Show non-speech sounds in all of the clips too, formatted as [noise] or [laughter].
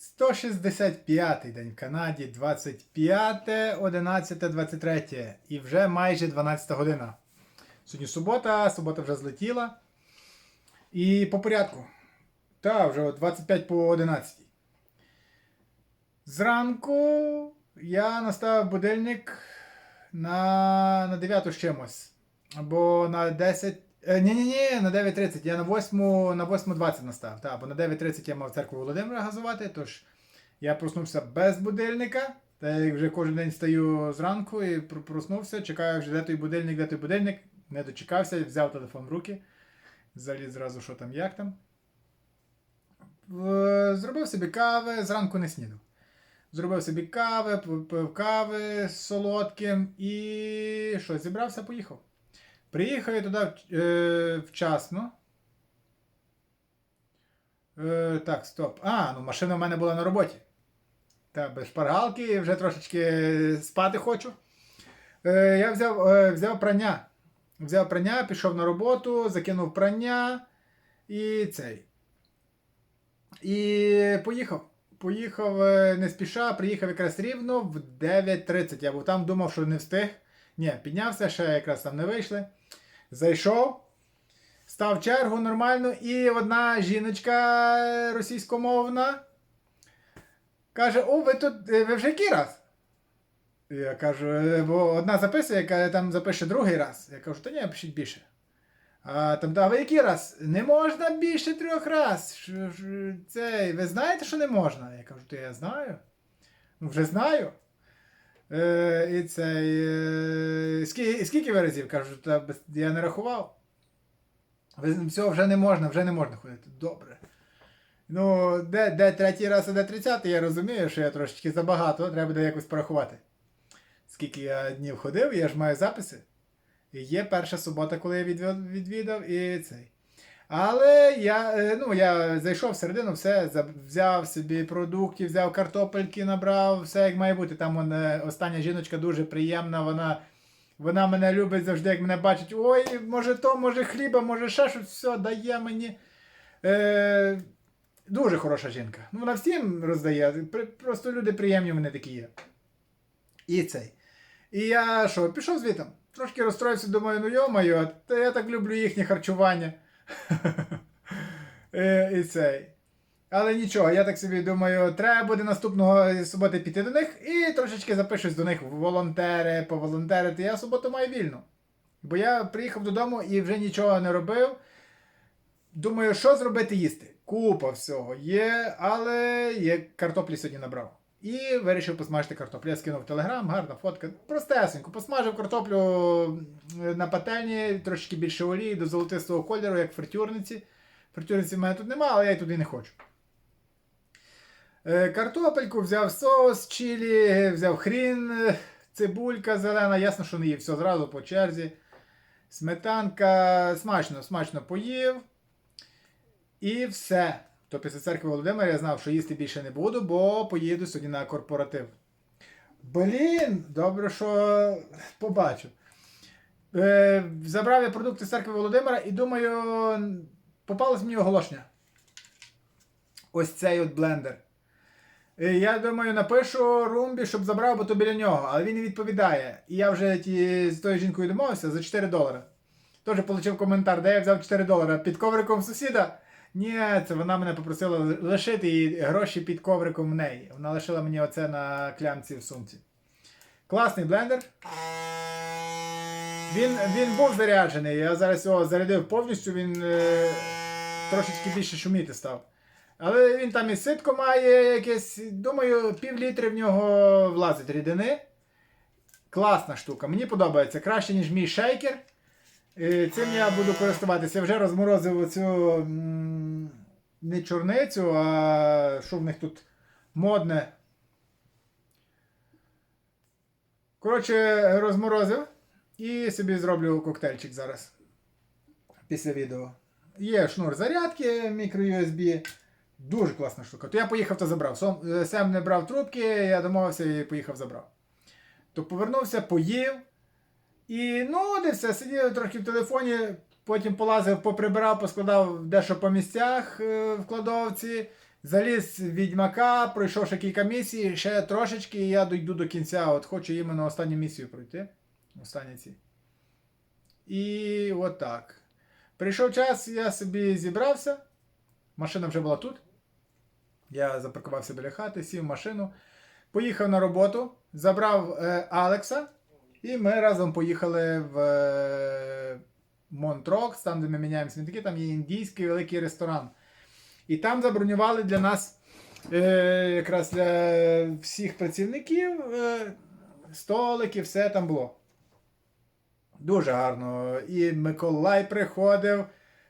165 день в Канаді, 25, 11, 23 і вже майже 12 година. Сьогодні субота, субота вже злетіла. І по порядку. Та, вже 25 по 11. Зранку я наставив будильник на, на 9 з чимось. Або на 10. Е, ні, ні, ні, на 9.30. Я на 8, на 8.20 настав. Та, бо на 9.30 я мав церкву Володимира газувати, тож я проснувся без будильника. Та як вже кожен день стаю зранку і проснувся, чекаю вже де той будильник, де той будильник. Не дочекався, взяв телефон в руки. Заліз зразу, що там, як там. Зробив собі кави, зранку не снідав. Зробив собі кави, пив кави з солодким і що, зібрався, поїхав. Приїхав я туди е, вчасно. Е, так, стоп. А, ну машина в мене була на роботі. Та без шпаргалки, вже трошечки спати хочу. Е, я взяв, е, взяв прання. Взяв прання, пішов на роботу, закинув прання і цей. І поїхав. Поїхав е, не спіша, приїхав якраз рівно в 9.30. Я був там, думав, що не встиг. Ні, піднявся, ще якраз там не вийшли. Зайшов, став чергу нормально, і одна жіночка російськомовна каже: О, ви тут е, ви вже який раз? Я кажу, «Е, бо одна записує, яка там запише другий раз. Я кажу, то ні, пишіть більше. А там, а ви який раз? Не можна більше трьох раз. Це, ви знаєте, що не можна? Я кажу, то я знаю. Ну, вже знаю. Е, і цей, е, скільки, скільки ви разів? Кажу, я не рахував. Все, вже не можна, вже не можна ходити. Добре. Ну, де, де третій раз, а де тридцятий, я розумію, що я трошечки забагато, треба буде якось порахувати. Скільки я днів ходив, я ж маю записи. І є перша субота, коли я відвід- відвідав, і цей. Але я, е, ну, я зайшов всередину, все, взяв собі продуктів, взяв картопельки, набрав, все як має бути. Там вон, е, остання жіночка дуже приємна, вона, вона мене любить завжди, як мене бачить. Ой, може то, може хліба, може ще щось, все, дає мені. Е, дуже хороша жінка. Ну, вона всім роздає. Просто люди приємні в мене такі є. І цей. І я що, пішов звітом. Трошки розстроївся, думаю, ну йо-моє, я так люблю їхнє харчування. [laughs] Е, І цей. Але нічого, я так собі думаю, треба буде наступного суботи піти до них і трошечки запишусь до них волонтери, поволонтерити. Я суботу маю вільну. Бо я приїхав додому і вже нічого не робив. Думаю, що зробити їсти? Купа всього є, але я картоплі сьогодні набрав. І вирішив посмажити картоплю. Я скинув телеграм, гарна фотка. Простесенько. Посмажив картоплю е, на пательні, трошки більше олії до золотистого кольору, як в фритюрниці. Фритюрниці в мене тут немає, але я й туди не хочу. Е, Картопельку, взяв соус, чилі, взяв хрін, е, цибулька зелена, ясно, що не їв все зразу по черзі. Сметанка, смачно, смачно поїв. І все. То після церкви Володимира я знав, що їсти більше не буду, бо поїду сьогодні на корпоратив. Блін, добре, що побачив. Е, забрав я продукти з церкви Володимира і думаю, попалось мені оголошення. Ось цей от блендер. Е, Я думаю, напишу Румбі, щоб забрав, бо то біля нього, але він не відповідає. І я вже ті, з тою жінкою домовився за 4 долари. Теж отримав коментар, де я взяв 4 долари під ковриком сусіда. Ні, це вона мене попросила лишити їй гроші під ковриком в неї. Вона лишила мені оце на клямці в сумці. Класний блендер. Він, він був заряджений. Я зараз його зарядив повністю, він е, трошечки більше шуміти став. Але він там і ситко має якесь, думаю, пів літри в нього влазить рідини. Класна штука. Мені подобається. Краще, ніж мій шейкер. Е, Цим я буду користуватися. Я вже розморозив оцю не чорницю, а що в них тут модне. Коротше, розморозив і собі зроблю коктейльчик зараз. Після відео. Є шнур зарядки мікро-USB. Дуже класна штука. То я поїхав та забрав. Сом, е, не брав трубки, я домовився і поїхав забрав. То повернувся, поїв. І ну, де все, сидів трохи в телефоні, потім полазив, поприбирав, поскладав дещо по місцях е, в кладовці. Заліз відьмака, пройшов ще кілька місій, ще трошечки, і я дойду до кінця. От хочу іменно останню місію пройти. Останні ці. І от так. Прийшов час, я собі зібрався. Машина вже була тут. Я запаркувався біля хати, сів в машину, поїхав на роботу, забрав е, Алекса, і ми разом поїхали в е, Монтрокс, там, де ми міняємо смітники, там є індійський великий ресторан. І там забронювали для нас, е, якраз для всіх працівників, е, столики, все там було. Дуже гарно. І Миколай приходив,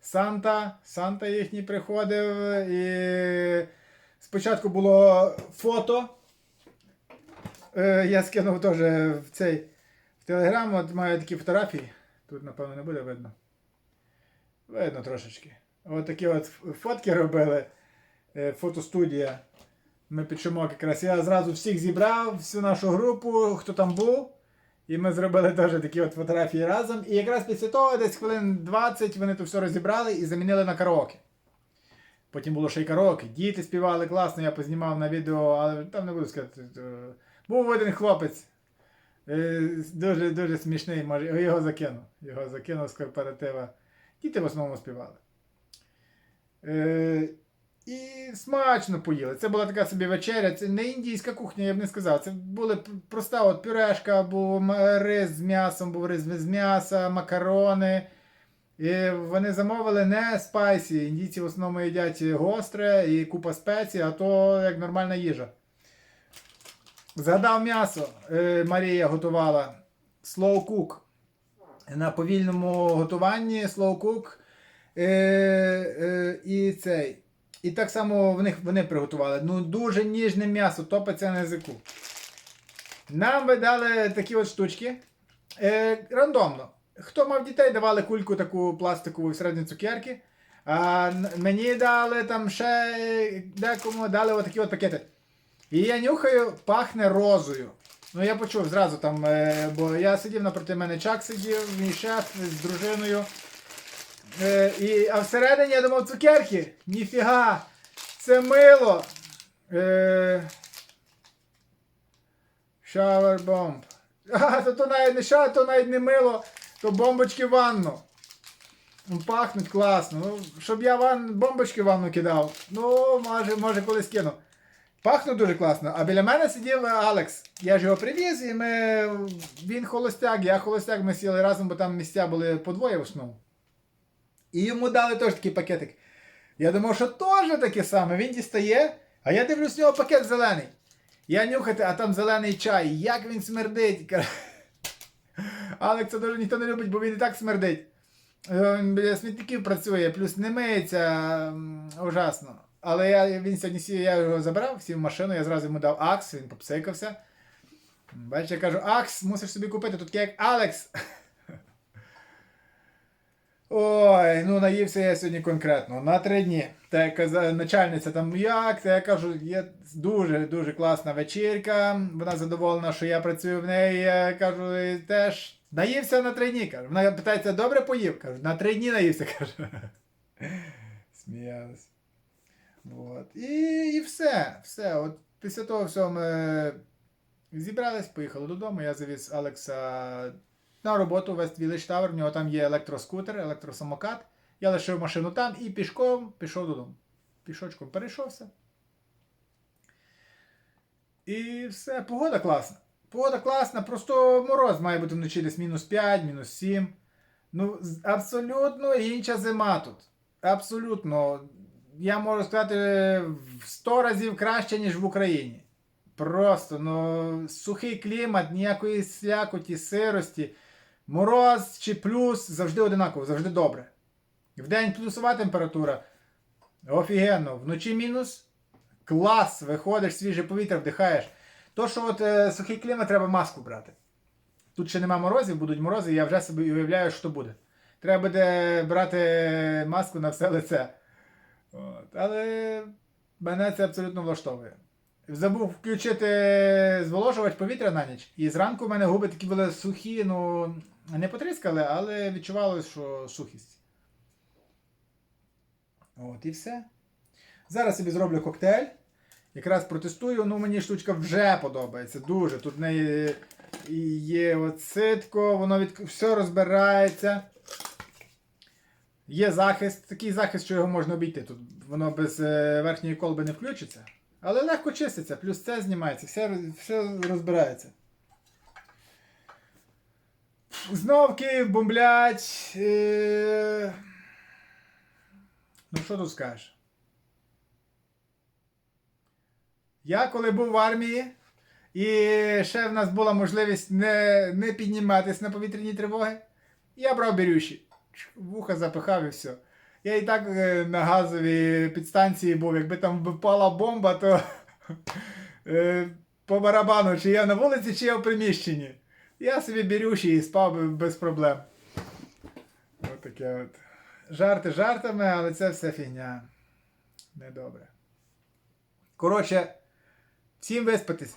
Санта, Санта їхній приходив. І спочатку було фото. Я скинув теж в цей Телеграм, от маю такі фотографії. Тут, напевно, не буде видно. Видно трошечки. От такі от фотки робили. Е, Фотостудія. Ми під шумок якраз. Я зразу всіх зібрав, всю нашу групу, хто там був. І ми зробили теж такі от фотографії разом. І якраз після того, десь хвилин 20, вони то все розібрали і замінили на караоке. Потім було ще й караоке. Діти співали класно, я познімав на відео, але там не буду сказати. то- Був один хлопець. Е, Дуже дуже смішний, може, його закинув. Його закинув з корпоратива. Діти в основному співали. Е, і смачно поїли. Це була така собі вечеря. Це не індійська кухня, я б не сказав. Це була проста от пюрешка, був рис з м'ясом, був рис з м'яса, макарони. І вони замовили не спайсі. Індійці в основному їдять гостре і купа спецій, а то як нормальна їжа. Згадав м'ясо. Е, Марія готувала slow cook. На повільному готуванні slow cook. Е, е, і цей. І так само в вони приготували. Ну, дуже ніжне м'ясо, топиться на язику. Нам видали такі от штучки. Е, рандомно. Хто мав дітей, давали кульку таку пластикову всередині цукерки. А мені дали там ще декому дали отакі от пакети. І я нюхаю, пахне розою. Ну я почув зразу там, е, бо я сидів напроти мене чак сидів, мій шеф з дружиною. Е, і, а всередині я думав цукерки. Ніфіга! Це мило. Shower bomb. [laughs] А, то, то навіть не ша, то навіть не мило, то бомбочки в ванну. Ну, Пахнуть класно. Ну, щоб я ван... бомбочки в ванну кидав. Ну, може, може колись кину. Пахнуть дуже класно. А біля мене сидів Алекс. Я ж його привіз, і ми. Він холостяк, я холостяк, ми сіли разом, бо там місця були по двоє в основному. І йому дали теж такий пакетик. Я думав, що теж таке саме. Він дістає, а я дивлюсь, у нього пакет зелений. Я нюхати, а там зелений чай. Як він смердить. [laughs] Каже. Алекса дуже ніхто не любить, бо він і так смердить. Е, Він біля смітників працює, плюс не миється ужасно. Але я, він сьогодні сів, я його забрав, сів в машину, я зразу йому дав Акс, він попсикався. Бачиш, я кажу, Акс, мусиш собі купити, тут як Алекс. [laughs] Ой, ну наївся я сьогодні конкретно. На три дні. Та каза- начальниця там як, та я кажу, є дуже дуже класна вечірка. Вона задоволена, що я працюю в неї. Я кажу, теж наївся на три дні. Кажу. Вона питається, добре поїв? Кажу, на три дні наївся, [laughs] кажу. Сміялась. От. І, і все. все. От після того всього ми зібрались, поїхали додому. Я завіз Алекса на роботу в West Village Tower, в нього там є електроскутер, електросамокат. Я лишив машину там і пішком пішов додому. Пішочком перейшовся. І все, погода класна. Погода класна, просто мороз має бути вночі десь мінус 5, мінус 7. Ну, абсолютно інша зима тут. Абсолютно. Я можу сказати, в 100 разів краще, ніж в Україні. Просто, ну, сухий клімат, ніякої слякоті, сирості. Мороз чи плюс завжди одинаково, завжди добре. Вдень плюсова температура. Офігенно. Вночі мінус. Клас! Виходиш, свіже повітря вдихаєш. То, що от е, сухий клімат, треба маску брати. Тут ще нема морозів, будуть морози, я вже собі уявляю, що буде. Треба буде брати маску на все лице. От. Але мене це абсолютно влаштовує. Забув включити зволожувач повітря на ніч. І зранку в мене губи такі були сухі, ну не потріскали, але відчувалося, що сухість. От і все. Зараз собі зроблю коктейль. Якраз протестую, ну мені штучка вже подобається. Дуже. Тут в неї є от ситко, воно від... все розбирається. Є захист, такий захист, що його можна обійти. Тут воно без е, верхньої колби не включиться. Але легко чиститься, плюс це знімається, все, все розбирається. Зновки бомблять. Е... Ну що тут скажеш? Я коли був в армії, і ще в нас була можливість не, не підніматись на повітряні тривоги, я брав бірюші. Вуха запихав і все. Я і так е, на газовій підстанції був. Якби там випала бомба, то е, по барабану, чи я на вулиці, чи я в приміщенні. Я собі бірюші і спав без проблем. От таке от. Жарти жартами, але це все фігня. Недобре. Коротше, всім виспатись.